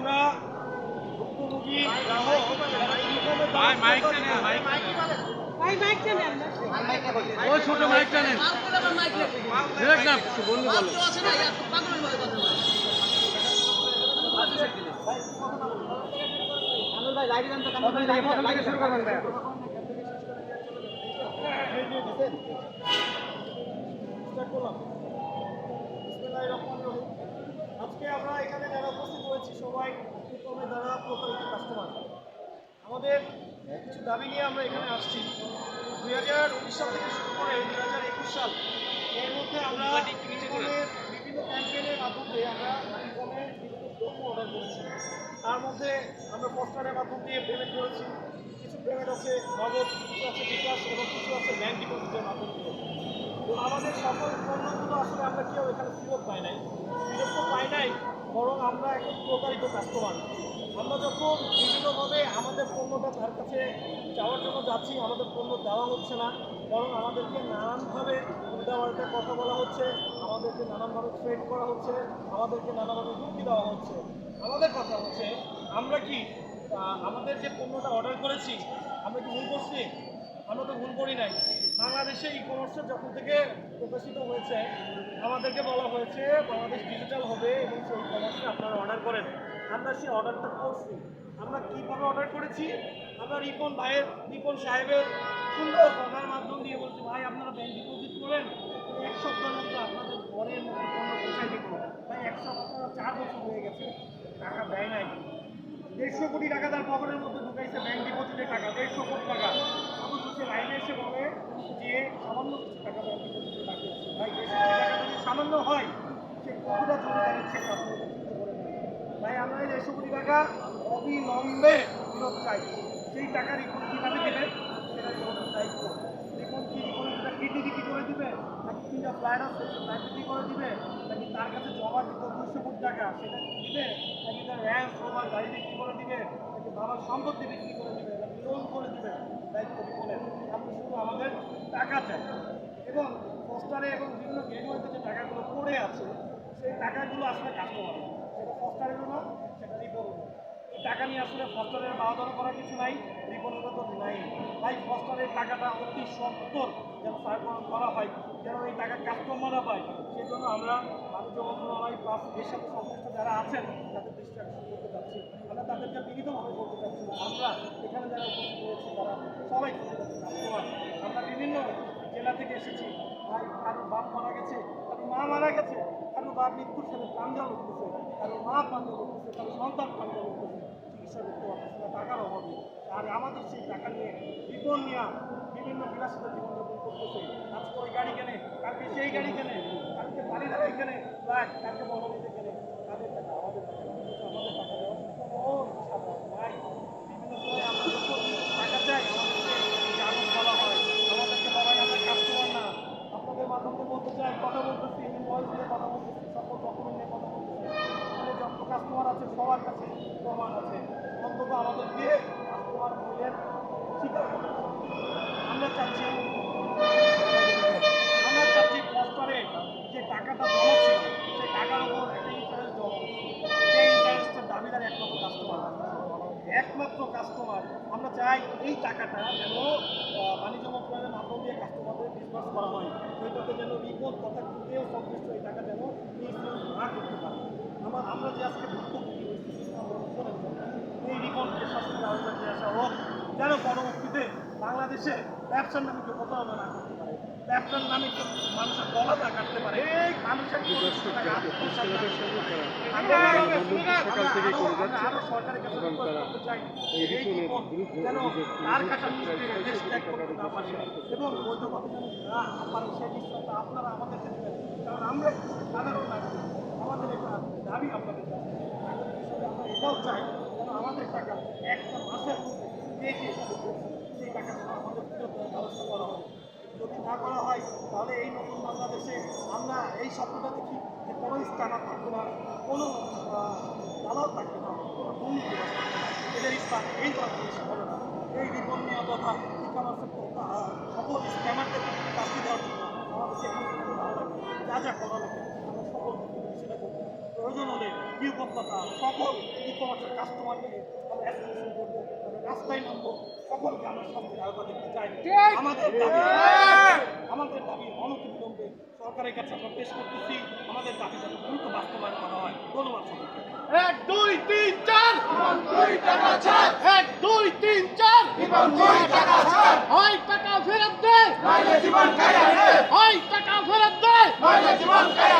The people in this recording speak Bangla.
আমরা ভুক্তভোগী গ্রাহক ছোট মাইকটা নেন বন্ধু বলো স্টার্ট করলাম বিসমিল্লাহির রহমানির রহিম। আজকে আমরা এখানে যারা উপস্থিত হয়েছি সবাই ইনকামের দ্বারা প্রতারিত কাস্টমার আমাদের কিছু দাবি নিয়ে আমরা এখানে আসছি। দুই হাজার উনিশ সাল থেকে শুরু করে দুই হাজার একুশ সাল, এর মধ্যে আমরা বিভিন্ন ক্যাম্পেইনের মাধ্যমে আমরা বিভিন্ন অর্ডার করেছি। তার মধ্যে আমরা পোস্টারের মাধ্যম দিয়ে পেমেন্ট করেছি। কিছু পেমেন্ট আছে, নগদ কিছু আছে, বিকাশ এবং কিছু আছে ব্যাংক ডিপোজিটের মাধ্যম। দিয়ে তো আমাদের সকল পণ্যগুলো আসলে আমরা কেউ এখানে ফেরত পাই নাই। ফেরত তো পাই নাই বরং আমরা এখন প্রতারিত কাস্টমার আমরা যখন বিভিন্নভাবে আমাদের পণ্যটা তার কাছে যাওয়ার জন্য যাচ্ছি, আমাদের পণ্য দেওয়া হচ্ছে না, বরং আমাদেরকে নানানভাবে উল্টাপাল্টা কথা বলা হচ্ছে, আমাদেরকে নানানভাবে ট্রেড করা হচ্ছে, আমাদেরকে নানাভাবে হুমকি দেওয়া হচ্ছে। আমাদের কথা হচ্ছে, আমরা কি আমাদের যে পণ্যটা অর্ডার করেছি, আমরা কি ভুল করছি আমরা তো ভুল করি নাই। বাংলাদেশে ই কমার্সের যখন থেকে প্রকাশিত হয়েছে, আমাদেরকে বলা হয়েছে বাংলাদেশ ডিজিটাল হবে এবং সেই কমার্সে আপনারা অর্ডার করেন। আমরা সেই অর্ডারটা করছি। আমরা কীভাবে অর্ডার করেছি? আমরা রিপন ভাইয়ের, রিপন সাহেবের সুন্দর কথার মাধ্যম দিয়ে বলছি, ভাই, আপনারা ব্যাংক ডিপোজিট করেন। এক সপ্তাহের মধ্যে আপনাদের ঘরের মধ্যে পণ্য দিব। ভাই, এক সপ্তাহ চার বছর হয়ে গেছে, টাকা দেয় নাই। দেড়শো কোটি টাকা তার পকেটের মধ্যে ঢুকাইছে ব্যাংক ডিপোজিটের টাকা, দেড়শো কোটি টাকা অথচ সে লাইনে এসে বলে যে সামান্য কিছু টাকা ব্যাংক ডিপোজিটে রাখিয়েছে ভাই দেড়শো কোটি টাকা যদি সামান্য হয়, সে কতটা জমিদারের আপনি নেন। ভাই আমরা এই টাকা অবিলম্বে ফেরত চাই। সেই টাকা রিপোর্ট কীভাবে দেবে, সেটা দায়িত্ব কি করে দিবে? করে দিবে? নাকি তার কাছে জমা টাকা, সেটা নাকি তার করে দিবে? নাকি করে দিবে? করে দিবে? দায়িত্ব আমরা শুধু আমাদের টাকা চাই। এবং পোস্টারে এবং বিভিন্ন গেটওয়েতে যে টাকাগুলো পড়ে আছে, সেই টাকাগুলো আসলে কাস্টমার সেটা পোস্টারেরও না সেটা এই টাকা নিয়ে আসলে ফস্টারের বাহাদুর করার কিছু নাই রিপোর্টেরও তো নাই। তাই ফস্টারের টাকাটা অতি সত্তর যেন সার্করণ করা হয়, যেন এই টাকা কাস্টমাররা পায়। সেই জন্য আমরা বাণিজ্য মন্ত্রণালয় প্লাস এর সংশ্লিষ্ট যারা আছেন, তাদের দৃষ্টি আকর্ষণ করতে চাচ্ছি। আমরা তাদেরকে বিনীতভাবে বলতে চাচ্ছি, আমরা এখানে যারা উপস্থিত হয়েছি তারা সবাই আমরা বিভিন্ন জেলা থেকে এসেছি। ভাই কারও বাপ মারা গেছে, কারও মা মারা গেছে, কারও বাপ মৃত্যুর সাথে কান্দা উঠতেছে কারও মা কান্দা উঠতেছে কারও সন্তান কান্দা উঠতেছে চিকিৎসা করতে পারতেছে টাকার অভাবে। আর আমাদের সেই টাকা নিয়ে বিপন নিয়ে বিভিন্ন বিলাসিতা জীবনযাপন করতেছে। আজকে ওই গাড়ি কেনে, কালকে সেই গাড়ি কেনে, কালকে বাড়ি গাড়ি কেনে কালকে বড় কেনে তাদের টাকা আমাদের টাকা কিন্তু আমাদের টাকা দেওয়ার কোনো ইচ্ছা নাই বিভিন্ন সময় আমরা যখন টাকা চাই আমাদেরকে জানুন বলা হয় আমাদেরকে বলা হয় আমরা কাস্টমার না আপনাদের মাধ্যমে বলতে চাই কথা বলতেছি মোবাইল দিয়ে কথা বলতেছি সকল ডকুমেন্ট নিয়ে কথা বলতেছি আমাদের যত কাস্টমার আছে সবার কাছে প্রমাণ আছে। অন্তত আমাদেরকে কাস্টমার মূল্যের স্বীকার আমরা চাচ্ছি আমরা চাচ্ছি পোস্টারে যে টাকাটা জমা সেই টাকার উপর একটা ইন্টারেস্ট জমা। সেই ইন্টারেস্টের দাবিদার একমাত্র কাস্টমার একমাত্র কাস্টমার আমরা চাই এই টাকাটা যেন বাণিজ্য মন্ত্রণালয়ের মাধ্যম দিয়ে কাস্টমারদের ডিসবার্স করা হয়। ওইটাতে যেন রিপোর্ট তথা কেউ সংশ্লিষ্ট এই টাকা যেন মিসইউজ না করতে পারে আমার আমরা যে আজকে ভুক্তভোগী হয়েছি আমরা রিপোর্টের জন্য এই রিপোর্টকে শাস্তির আওতায় নিয়ে আসা হোক যেন পরবর্তীতে বাংলাদেশে ব্যবসার নামে কেউ প্রতারণা না করতে পারে। ব্যবসার নামে কেউ মানুষের গলা না কাটতে পারে। মানুষের সকাল থেকে করে যাচ্ছে এবং তারা এই রিপনের বিরুদ্ধে অভিযোগ। দেশ এবং আপনারা আমাদেরকে দেবেন কারণ আমরা সাধারণ আমাদের একটা দাবি আপনাদের আমরা এটাও চাই যেন আমাদের টাকা একটা মাসের সেই ব্যবস্থা করা হয় যদি না করা হয়, তাহলে এই নতুন বাংলাদেশে আমরা এই স্বপ্নটা দেখি যে কোনো স্থানার থাকবে না, কোনো দালাল থাকবে না এই বাংলাদেশে না। এই রিপন নিয়ে তথা ই কমার্সের সকল স্ক্যামারদের শাস্তি দেওয়ার জন্য যা যা করা সকল প্রয়োজন হলে উপত্যকা সকল ই কমার্সের কাস্টমারকে আমরা অ্যাসোসিয়েশন করব। রাস্তায় নামবো। সকলকে আমরা সবচেয়ে আলাদা দেখতে চাই। আমাদের দাবি আমাদের দাবি অনতিবিলম্বে সরকারের কাছে আমরা পেশ করতেছি। আমাদের দাবি যেন দ্রুত বাস্তবায়ন করা হয়। ধন্যবাদ সকলকে। এক দুই তিন চার। দুই টাকা ছাড়। এক দুই তিন চার। দুই টাকা ছাড়। হয় টাকা ফেরত দেয় জীবন খায় হয় টাকা ফেরত দে। জীবন খায়